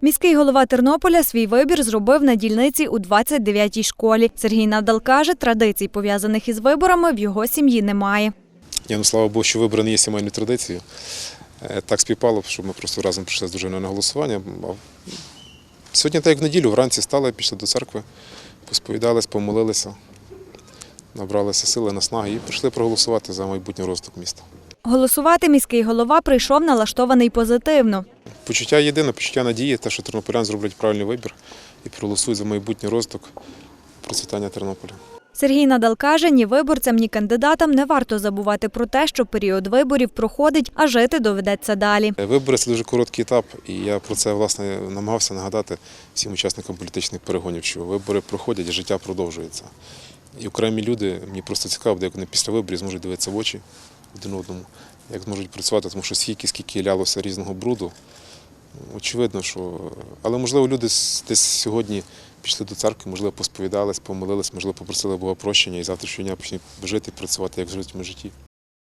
Міський голова Тернополя свій вибір зробив на дільниці у 29-й школі. Сергій Надал каже, традицій, пов'язаних із виборами, в його сім'ї немає. Ні, ну слава Богу, що вибори не є сімейною традицією. Е, Так співпало, що ми просто разом прийшли з дружиною на голосування. Сьогодні, так як в неділю, вранці стали, пішли до церкви, посповідались, помолилися, набралися сили, наснаги і прийшли проголосувати за майбутній розвиток міста. Голосувати міський голова прийшов налаштований позитивно. Почуття єдине, почуття надії, те, що тернополян зроблять правильний вибір і проголосують за майбутній розвиток процвітання Тернополя. Сергій Надал каже, ні виборцям, ні кандидатам не варто забувати про те, що період виборів проходить, а жити доведеться далі. Вибори це дуже короткий етап, і я про це власне намагався нагадати всім учасникам політичних перегонів, що вибори проходять, життя продовжується. І окремі люди, мені просто цікаво, як вони після виборів зможуть дивитися в очі один одному, як зможуть працювати, тому що скільки, скільки лялося різного бруду. Очевидно, що. Але можливо люди десь сьогодні пішли до церкви, можливо, посповідались, помолились, можливо, попросили Бога прощення і завтра щодня почнуть жити і працювати як в житті.